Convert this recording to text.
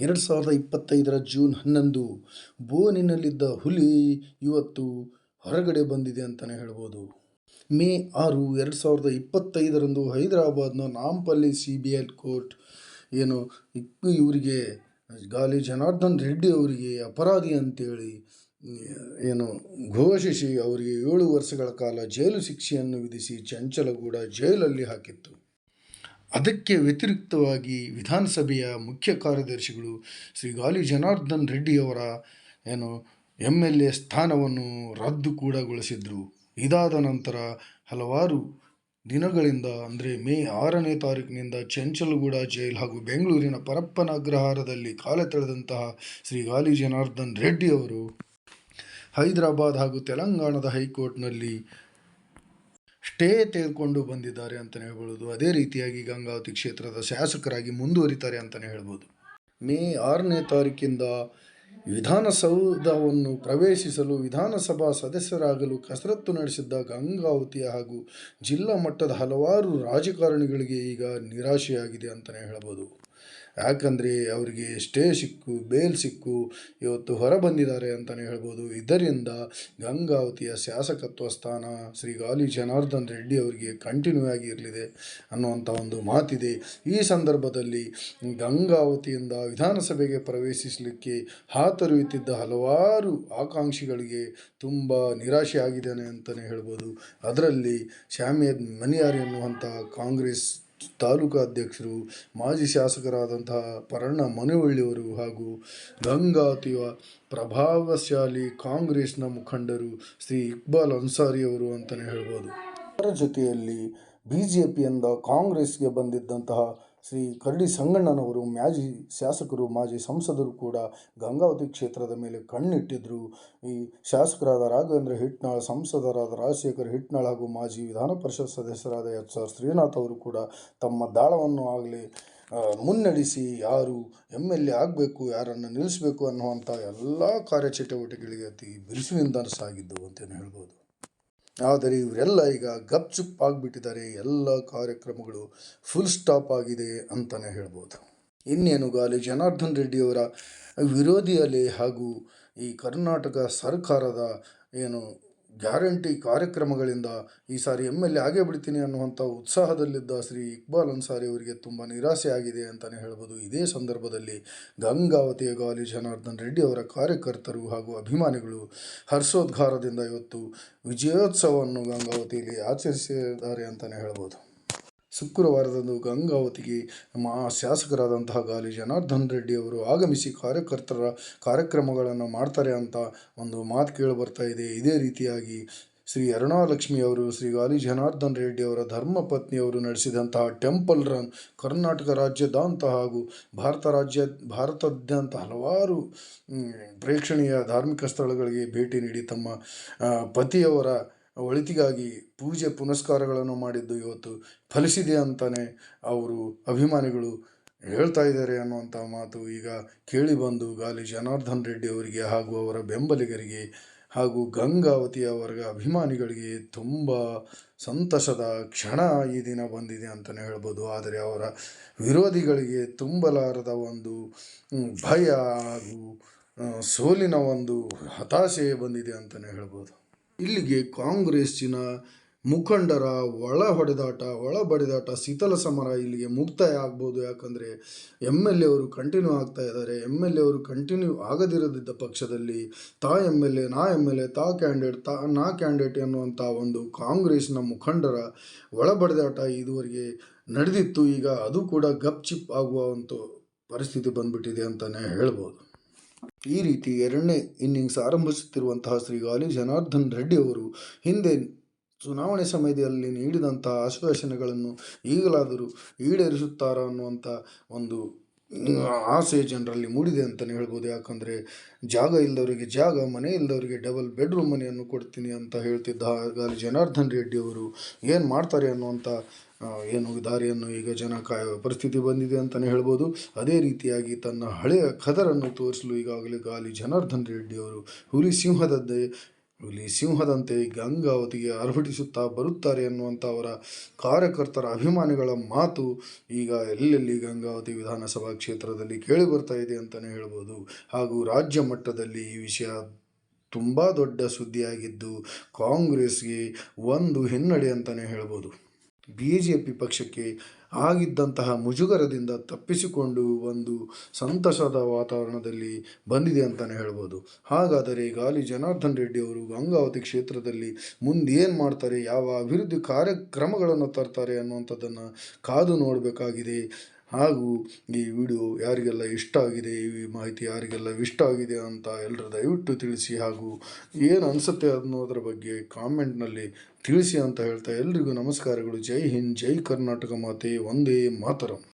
ಎರಡು ಸಾವಿರದ ಇಪ್ಪತ್ತೈದರ ಜೂನ್ ಹನ್ನೊಂದು ಬೋನಿನಲ್ಲಿದ್ದ ಹುಲಿ ಇವತ್ತು ಹೊರಗಡೆ ಬಂದಿದೆ ಅಂತಲೇ ಹೇಳ್ಬೋದು. ಮೇ ಆರು, ಎರಡು ಸಾವಿರದ ಇಪ್ಪತ್ತೈದರಂದು ಹೈದರಾಬಾದ್ನ Nampally C B I court ಏನು ಇವರಿಗೆ, ಗಾಲಿ ಜನಾರ್ದನ್ ರೆಡ್ಡಿ ಅವರಿಗೆ ಅಪರಾಧಿ ಅಂತೇಳಿ, ಏನು ಘೋಷಿಸಿ ಅವರಿಗೆ ಏಳು ವರ್ಷಗಳ ಕಾಲ ಜೈಲು ಶಿಕ್ಷೆಯನ್ನು ವಿಧಿಸಿ ಚಂಚಲಗೂಡ ಜೈಲಲ್ಲಿ ಹಾಕಿತ್ತು. ಅದಕ್ಕೆ ವ್ಯತಿರಿಕ್ತವಾಗಿ ವಿಧಾನಸಭೆಯ ಮುಖ್ಯ ಕಾರ್ಯದರ್ಶಿಗಳು ಶ್ರೀ ಗಾಲಿ ಜನಾರ್ದನ್ ರೆಡ್ಡಿಯವರ ಏನು ಎಂ ಎಲ್ ಎ ಸ್ಥಾನವನ್ನು ರದ್ದು ಕೂಡಗೊಳಿಸಿದರು ಇದಾದ ನಂತರ ಹಲವಾರು ದಿನಗಳಿಂದ, ಅಂದರೆ ಮೇ ಆರನೇ ತಾರೀಕಿನಿಂದ ಚಂಚಲಗೂಡ ಜೈಲ್ ಹಾಗೂ ಬೆಂಗಳೂರಿನ ಪರಪ್ಪನ ಅಗ್ರಹಾರದಲ್ಲಿ ಕಾಲೆಳೆದಂತಹ ಶ್ರೀ ಗಾಲಿ ಜನಾರ್ದನ್ ರೆಡ್ಡಿ ಅವರು ಹೈದರಾಬಾದ್ ಹಾಗೂ ತೆಲಂಗಾಣದ ಹೈಕೋರ್ಟ್ನಲ್ಲಿ ಸ್ಟೇ ತೆಗೆದುಕೊಂಡು ಬಂದಿದ್ದಾರೆ ಅಂತಲೇ ಹೇಳ್ಬೋದು. ಅದೇ ರೀತಿಯಾಗಿ ಗಂಗಾವತಿ ಕ್ಷೇತ್ರದ ಶಾಸಕರಾಗಿ ಮುಂದುವರಿತಾರೆ ಅಂತಲೇ ಹೇಳ್ಬೋದು. ಮೇ ಆರನೇ ತಾರೀಕಿಂದ ವಿಧಾನಸೌಧವನ್ನು ಪ್ರವೇಶಿಸಲು ವಿಧಾನಸಭಾ ಸದಸ್ಯರಾಗಲು ಕಸರತ್ತು ನಡೆಸಿದ್ದ ಗಂಗಾವತಿ ಹಾಗೂ ಜಿಲ್ಲಾ ಮಟ್ಟದ ಹಲವಾರು ರಾಜಕಾರಣಿಗಳಿಗೆ ಈಗ ನಿರಾಶೆಯಾಗಿದೆ ಅಂತಲೇ ಹೇಳ್ಬೋದು. ಯಾಕಂದರೆ ಅವರಿಗೆ ಸ್ಟೇ ಸಿಕ್ಕು, ಬೇಲ್ ಸಿಕ್ಕು, ಇವತ್ತು ಹೊರ ಬಂದಿದ್ದಾರೆ ಅಂತಲೇ ಹೇಳ್ಬೋದು. ಇದರಿಂದ ಗಂಗಾವತಿಯ ಶಾಸಕತ್ವ ಸ್ಥಾನ ಶ್ರೀ ಗಾಲಿ ಜನಾರ್ದನ್ ರೆಡ್ಡಿ ಅವರಿಗೆ ಕಂಟಿನ್ಯೂ ಆಗಿ ಇರಲಿದೆ ಅನ್ನುವಂಥ ಒಂದು ಮಾತಿದೆ. ಈ ಸಂದರ್ಭದಲ್ಲಿ ಗಂಗಾವತಿಯಿಂದ ವಿಧಾನಸಭೆಗೆ ಪ್ರವೇಶಿಸಲಿಕ್ಕೆ ಹಾತೊರೆಯುತ್ತಿದ್ದ ಹಲವಾರು ಆಕಾಂಕ್ಷಿಗಳಿಗೆ ತುಂಬ ನಿರಾಶೆ ಆಗಿದ್ದಾನೆ ಅಂತಲೇ ಹೇಳ್ಬೋದು. ಅದರಲ್ಲಿ ಶ್ಯಾಮಿಯದ್ ಮನಿಯಾರ್ ಎನ್ನುವಂಥ ಕಾಂಗ್ರೆಸ್ ತಾಲೂಕು ಅಧ್ಯಕ್ಷರು, ಮಾಜಿ ಶಾಸಕರಾದಂತಹ ಪರಣ್ಣ ಮನವಳ್ಳಿಯವರು ಹಾಗೂ ಗಂಗಾತಿಯ ಪ್ರಭಾವಶಾಲಿ ಕಾಂಗ್ರೆಸ್ನ ಮುಖಂಡರು ಶ್ರೀ ಇಕ್ಬಾಲ್ ಅನ್ಸಾರಿಯವರು ಅಂತಲೇ ಹೇಳ್ಬೋದು. ಅದರ ಜೊತೆಯಲ್ಲಿ ಬಿ ಜೆ ಪಿಯಿಂದ ಕಾಂಗ್ರೆಸ್ಗೆ ಬಂದಿದ್ದಂತಹ ಶ್ರೀ ಕರಡಿ ಸಂಗಣ್ಣನವರು ಮಾಜಿ ಶಾಸಕರು, ಮಾಜಿ ಸಂಸದರು ಕೂಡ ಗಂಗಾವತಿ ಕ್ಷೇತ್ರದ ಮೇಲೆ ಕಣ್ಣಿಟ್ಟಿದ್ದರು ಈ ಶಾಸಕರಾದ ರಾಘವೇಂದ್ರ ಹಿಟ್ನಾಳ್, ಸಂಸದರಾದ ರಾಜಶೇಖರ್ ಹಿಟ್ನಾಳ್ ಹಾಗೂ ಮಾಜಿ ವಿಧಾನ ಪರಿಷತ್ ಸದಸ್ಯರಾದ ಎಚ್ ಆರ್ ಶ್ರೀನಾಥ್ ಅವರು ಕೂಡ ತಮ್ಮ ದಾಳವನ್ನು ಆಗಲಿ ಮುನ್ನಡೆಸಿ ಯಾರು ಎಂ ಎಲ್ ಎ ಆಗಬೇಕು, ಯಾರನ್ನು ನಿಲ್ಲಿಸಬೇಕು ಅನ್ನುವಂಥ ಎಲ್ಲ ಕಾರ್ಯಚಟುವಟಿಕೆಗಳಿಗೆ ಅತಿ ಬಿರುಸಿನಿಂದ ಸಾಗಿದ್ದವು ಅಂತಲೇ ಹೇಳ್ಬೋದು. ಆದರೆ ಇವರೆಲ್ಲ ಈಗ ಗಪ್ಚುಪ್ ಆಗಿಬಿಟ್ಟಿದ್ದಾರೆ ಎಲ್ಲ ಕಾರ್ಯಕ್ರಮಗಳು ಫುಲ್ ಸ್ಟಾಪ್ ಆಗಿದೆ ಅಂತಲೇ ಹೇಳ್ಬೋದು. ಇನ್ನೇನು ಗಾಲಿ, ಜನಾರ್ದನ್ ರೆಡ್ಡಿಯವರ ವಿರೋಧಿ ಅಲೆ ಹಾಗೂ ಈ ಕರ್ನಾಟಕ ಸರ್ಕಾರದ ಏನು ಗ್ಯಾರಂಟಿ ಕಾರ್ಯಕ್ರಮಗಳಿಂದ ಈ ಸಾರಿ ಎಂ ಎಲ್ ಎ ಆಗೇ ಬಿಡ್ತೀನಿ ಅನ್ನುವಂಥ ಉತ್ಸಾಹದಲ್ಲಿದ್ದ ಶ್ರೀ ಇಕ್ಬಾಲ್ ಅನ್ಸಾರಿ ಅವರಿಗೆ ತುಂಬ ನಿರಾಸೆ ಆಗಿದೆ ಅಂತಲೇ ಹೇಳ್ಬೋದು. ಇದೇ ಸಂದರ್ಭದಲ್ಲಿ ಗಂಗಾವತಿಯ ಗಾಲಿ ಜನಾರ್ದನ್ ರೆಡ್ಡಿ ಅವರ ಕಾರ್ಯಕರ್ತರು ಹಾಗೂ ಅಭಿಮಾನಿಗಳು ಹರ್ಷೋದ್ಘಾರದಿಂದ ಇವತ್ತು ವಿಜಯೋತ್ಸವವನ್ನು ಗಂಗಾವತಿಯಲ್ಲಿ ಆಚರಿಸಿದ್ದಾರೆ ಅಂತಲೇ ಹೇಳ್ಬೋದು. ಶುಕ್ರವಾರದಂದು ಗಂಗಾವತಿಗೆ ಮಾ ಶಾಸಕರಾದಂತಹ ಗಾಲಿ ಜನಾರ್ದನ್ ರೆಡ್ಡಿ ಅವರು ಆಗಮಿಸಿ ಕಾರ್ಯಕರ್ತರ ಕಾರ್ಯಕ್ರಮಗಳನ್ನು ಮಾಡ್ತಾರೆ ಅಂತ ಒಂದು ಮಾತು ಕೇಳಿ ಬರ್ತಾ ಇದೆ. ಇದೇ ರೀತಿಯಾಗಿ ಶ್ರೀ ಅರುಣಾಲಕ್ಷ್ಮಿ ಅವರು, ಶ್ರೀ ಗಾಲಿ ಜನಾರ್ದನ್ ರೆಡ್ಡಿ ಅವರ ಧರ್ಮಪತ್ನಿಯವರು ನಡೆಸಿದಂತಹ ಟೆಂಪಲ್ ರನ್ ಕರ್ನಾಟಕ ರಾಜ್ಯದಾಂತ ಹಾಗೂ ಭಾರತ ರಾಜ್ಯ ಭಾರತದಾದ್ಯಂತ ಹಲವಾರು ಪ್ರೇಕ್ಷಣೀಯ ಧಾರ್ಮಿಕ ಸ್ಥಳಗಳಿಗೆ ಭೇಟಿ ನೀಡಿ ತಮ್ಮ ಪತಿಯವರ ಒಳಿತಿಗಾಗಿ ಪೂಜೆ ಪುನಸ್ಕಾರಗಳನ್ನು ಮಾಡಿದ್ದು ಇವತ್ತು ಫಲಿಸಿದೆ ಅಂತಲೇ ಅವರು ಅಭಿಮಾನಿಗಳು ಹೇಳ್ತಾ ಇದ್ದಾರೆ ಅನ್ನುವಂಥ ಮಾತು ಈಗ ಕೇಳಿ ಬಂದು ಗಾಲಿ ಜನಾರ್ದನ್ ರೆಡ್ಡಿ ಅವರಿಗೆ ಹಾಗೂ ಅವರ ಬೆಂಬಲಿಗರಿಗೆ ಹಾಗೂ ಗಂಗಾವತಿ ವರ್ಗ ಅಭಿಮಾನಿಗಳಿಗೆ ತುಂಬ ಸಂತಸದ ಕ್ಷಣ ಈ ದಿನ ಬಂದಿದೆ ಅಂತಲೇ ಹೇಳ್ಬೋದು. ಆದರೆ ಅವರ ವಿರೋಧಿಗಳಿಗೆ ತುಂಬಲಾರದ ಒಂದು ಭಯ ಹಾಗೂ ಸೋಲಿನ ಒಂದು ಹತಾಶೆ ಬಂದಿದೆ ಅಂತಲೇ ಹೇಳ್ಬೋದು. ಇಲ್ಲಿಗೆ ಕಾಂಗ್ರೆಸ್ಸಿನ ಮುಖಂಡರ ಒಳ ಹೊಡೆದಾಟ, ಒಳ ಬಡಿದಾಟ ಶೀತಲ ಸಮರ ಇಲ್ಲಿಗೆ ಮುಕ್ತಾಯ ಆಗ್ಬೋದು. ಯಾಕಂದರೆ ಎಂ ಎಲ್ ಎ ಅವರು ಕಂಟಿನ್ಯೂ ಆಗ್ತಾ ಇದ್ದಾರೆ. ಎಂ ಎಲ್ ಎ ಅವರು ಕಂಟಿನ್ಯೂ ಆಗದಿರದಿದ್ದ ಪಕ್ಷದಲ್ಲಿ ತಾ ಎಂ ಎಲ್ ಎ ನಾ ಎಂ ಎಲ್ ಎ ತಾ ಕ್ಯಾಂಡಿಡೇಟ್ ತಾ ನಾ ಕ್ಯಾಂಡಿಡೇಟ್ ಎನ್ನುವಂಥ ಒಂದು ಕಾಂಗ್ರೆಸ್ನ ಮುಖಂಡರ ಒಳ ಬಡಿದಾಟ ಇದುವರೆಗೆ ನಡೆದಿತ್ತು. ಈಗ ಅದು ಕೂಡ ಗಪ್ ಚಿಪ್ ಆಗುವ ಒಂದು ಪರಿಸ್ಥಿತಿ ಬಂದ್ಬಿಟ್ಟಿದೆ ಅಂತಲೇ ಹೇಳ್ಬೋದು. ಈ ರೀತಿ ಎರಡನೇ ಇನ್ನಿಂಗ್ಸ್ ಆರಂಭಿಸುತ್ತಿರುವಂತಹ ಶ್ರೀ ಗಾಲಿ ಜನಾರ್ದನ್ ರೆಡ್ಡಿ ಅವರು ಹಿಂದೆ ಚುನಾವಣೆ ಸಮಯದಲ್ಲಿ ನೀಡಿದಂತಹ ಆಶ್ವಾಸನೆಗಳನ್ನು ಈಗಲಾದರೂ ಈಡೇರಿಸುತ್ತಾರೋ ಅನ್ನುವಂಥ ಒಂದು ಆಸೆ ಜನರಲ್ಲಿ ಮೂಡಿದೆ ಅಂತಲೇ ಹೇಳ್ಬೋದು. ಯಾಕಂದರೆ ಜಾಗ ಇಲ್ಲದವರಿಗೆ ಜಾಗ, ಮನೆ ಇಲ್ಲದವರಿಗೆ ಡಬಲ್ ಬೆಡ್ರೂಮ್ ಮನೆಯನ್ನು ಕೊಡ್ತೀನಿ ಅಂತ ಹೇಳ್ತಿದ್ದ ಹಾಗಾಗಿ ಜನಾರ್ದನ್ ರೆಡ್ಡಿ ಅವರು ಏನು ಮಾಡ್ತಾರೆ ಅನ್ನುವಂಥ ಏನು ದಾರಿಯನ್ನು ಈಗ ಜನ ಪರಿಸ್ಥಿತಿ ಬಂದಿದೆ ಅಂತಲೇ ಹೇಳ್ಬೋದು. ಅದೇ ರೀತಿಯಾಗಿ ತನ್ನ ಹಳೆಯ ಕದರನ್ನು ತೋರಿಸಲು ಈಗಾಗಲೇ ಗಾಲಿ ಜನಾರ್ದನ್ ರೆಡ್ಡಿ ಅವರು ಹುಲಿ ಸಿಂಹದದ್ದೇ ಹುಲಿ ಸಿಂಹದಂತೆ ಗಂಗಾವತಿಗೆ ಅರ್ಭಟಿಸುತ್ತಾ ಬರುತ್ತಾರೆ ಎನ್ನುವಂಥ ಅವರ ಕಾರ್ಯಕರ್ತರ ಅಭಿಮಾನಿಗಳ ಮಾತು ಈಗ ಎಲ್ಲೆಲ್ಲಿ ಗಂಗಾವತಿ ವಿಧಾನಸಭಾ ಕ್ಷೇತ್ರದಲ್ಲಿ ಕೇಳಿ ಬರ್ತಾ ಇದೆ ಅಂತಲೇ ಹೇಳ್ಬೋದು. ಹಾಗೂ ರಾಜ್ಯ ಮಟ್ಟದಲ್ಲಿ ಈ ವಿಷಯ ತುಂಬ ದೊಡ್ಡ ಸುದ್ದಿಯಾಗಿದ್ದು ಕಾಂಗ್ರೆಸ್ಗೆ ಒಂದು ಹಿನ್ನಡೆ ಅಂತಲೇ ಹೇಳ್ಬೋದು. ಬಿ ಜೆ ಪಿ ಪಕ್ಷಕ್ಕೆ ಆಗಿದ್ದಂತಹ ಮುಜುಗರದಿಂದ ತಪ್ಪಿಸಿಕೊಂಡು ಒಂದು ಸಂತಸದ ವಾತಾವರಣದಲ್ಲಿ ಬಂದಿದೆ ಅಂತಲೇ ಹೇಳ್ಬೋದು. ಹಾಗಾದರೆ ಗಾಲಿ ಜನಾರ್ದನ್ ರೆಡ್ಡಿ ಅವರು ಗಂಗಾವತಿ ಕ್ಷೇತ್ರದಲ್ಲಿ ಮುಂದೇನು ಮಾಡ್ತಾರೆ, ಯಾವ ಅಭಿವೃದ್ಧಿ ಕಾರ್ಯಕ್ರಮಗಳನ್ನು ತರ್ತಾರೆ ಅನ್ನುವಂಥದ್ದನ್ನು ಕಾದು ನೋಡಬೇಕಾಗಿದೆ. ಹಾಗೂ ಈ ವಿಡಿಯೋ ಯಾರಿಗೆಲ್ಲ ಇಷ್ಟ ಆಗಿದೆ, ಈ ಮಾಹಿತಿ ಯಾರಿಗೆಲ್ಲ ಇಷ್ಟ ಆಗಿದೆ ಅಂತ ಎಲ್ಲರೂ ದಯವಿಟ್ಟು ತಿಳಿಸಿ ಹಾಗೂ ಏನು ಅನಿಸುತ್ತೆ ಅನ್ನೋದ್ರ ಬಗ್ಗೆ ಕಾಮೆಂಟ್ನಲ್ಲಿ ತಿಳಿಸಿ ಅಂತ ಹೇಳ್ತಾ ಎಲ್ರಿಗೂ ನಮಸ್ಕಾರಗಳು. ಜೈ ಹಿಂದ್, ಜೈ ಕರ್ನಾಟಕ ಮಾತೆ ಒಂದೇ ಮಾತರಂ.